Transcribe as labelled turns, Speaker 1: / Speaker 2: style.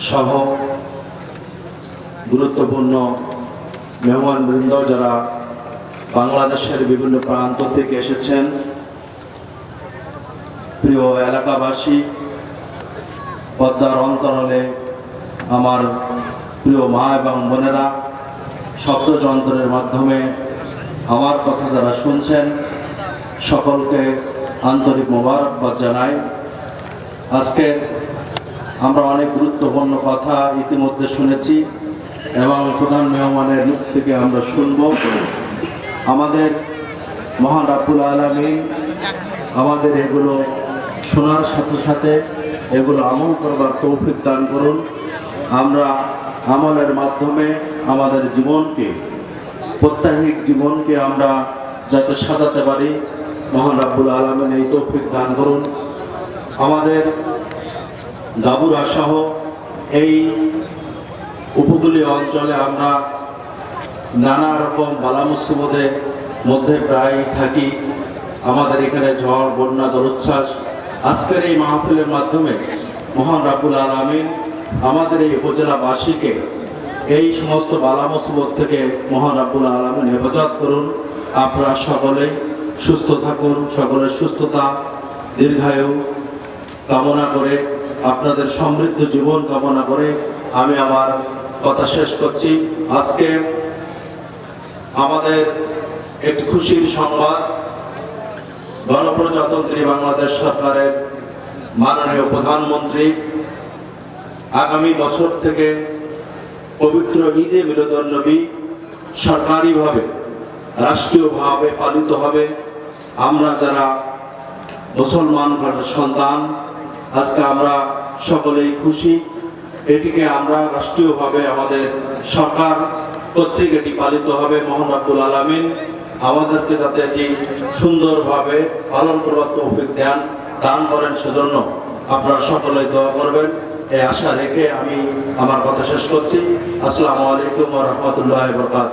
Speaker 1: সহ গুরুত্বপূর্ণ মেহমানবৃন্দ যারা বাংলাদেশের বিভিন্ন প্রান্ত থেকে এসেছেন, প্রিয় এলাকাবাসী, পদ্মার অন্তরালে আমার প্রিয় মা এবং বোনেরা শব্দযন্ত্রের মাধ্যমে আমার কথা যারা শুনছেন, সকলকে আন্তরিক মোবারকবাদ জানাই। আজকে আমরা অনেক গুরুত্বপূর্ণ কথা ইতিমধ্যে শুনেছি এবং প্রধান মেহমানের মুখ থেকে আমরা শুনব। আমাদের মহান রাব্বুল আলমী আমাদের এগুলো শোনার সাথে সাথে এগুলো আমল করবার তৌফিক দান করুন। আমরা আমলের মাধ্যমে আমাদের জীবনকে প্রত্যাহিক জীবনকে আমরা যাতে সাজাতে পারি। মহান রাব্বুল আলমেন এই তৌফিক দান করুন। আমাদের গাবুরা সহ এই উপকূলীয় অঞ্চলে আমরা নানা রকম বালা মুসিবতের মধ্যে প্রায় থাকি। আমাদের এখানে ঝড়, বন্যা, জলোচ্ছ্বাস আজকের এই মাহফিলের মাধ্যমে মহান রাবুল আলমিন আমাদের এই উপজেলাবাসীকে এই সমস্ত বালা মুসিবত থেকে মহান রাবুল আলমিন হেফাজত করুন। আপনারা সকলে সুস্থ থাকুন, সকলের সুস্থতা দীর্ঘায়ু। কামনা করে, আপনাদের সমৃদ্ধ জীবন কামনা করে আমি আমার কথা শেষ করছি। আজকে আমাদের একটি খুশির সংবাদ, গণপ্রজাতন্ত্রী বাংলাদেশ সরকারের মাননীয় প্রধানমন্ত্রী আগামী বছর থেকে পবিত্র ঈদে মিলদন্নবী সরকারিভাবে, রাষ্ট্রীয়ভাবে পালিত হবে। আমরা যারা মুসলমান সন্তান আজকে আমরা সকলেই খুশি। এটিকে আমরা রাষ্ট্রীয়ভাবে আমাদের সরকার কর্তৃক এটি পালিত হবে মোহাম্মদ আব্দুল আলমিন। আমাদেরকে যাতে এটি সুন্দরভাবে পালন করবার তৌফিক দেন, দান করেন সেজন্য আপনারা সকলে দোয়া করবেন। এই আশা রেখে আমি আমার কথা শেষ করছি। আসসালামু আলাইকুম রহমতুল্লাহ বরকাত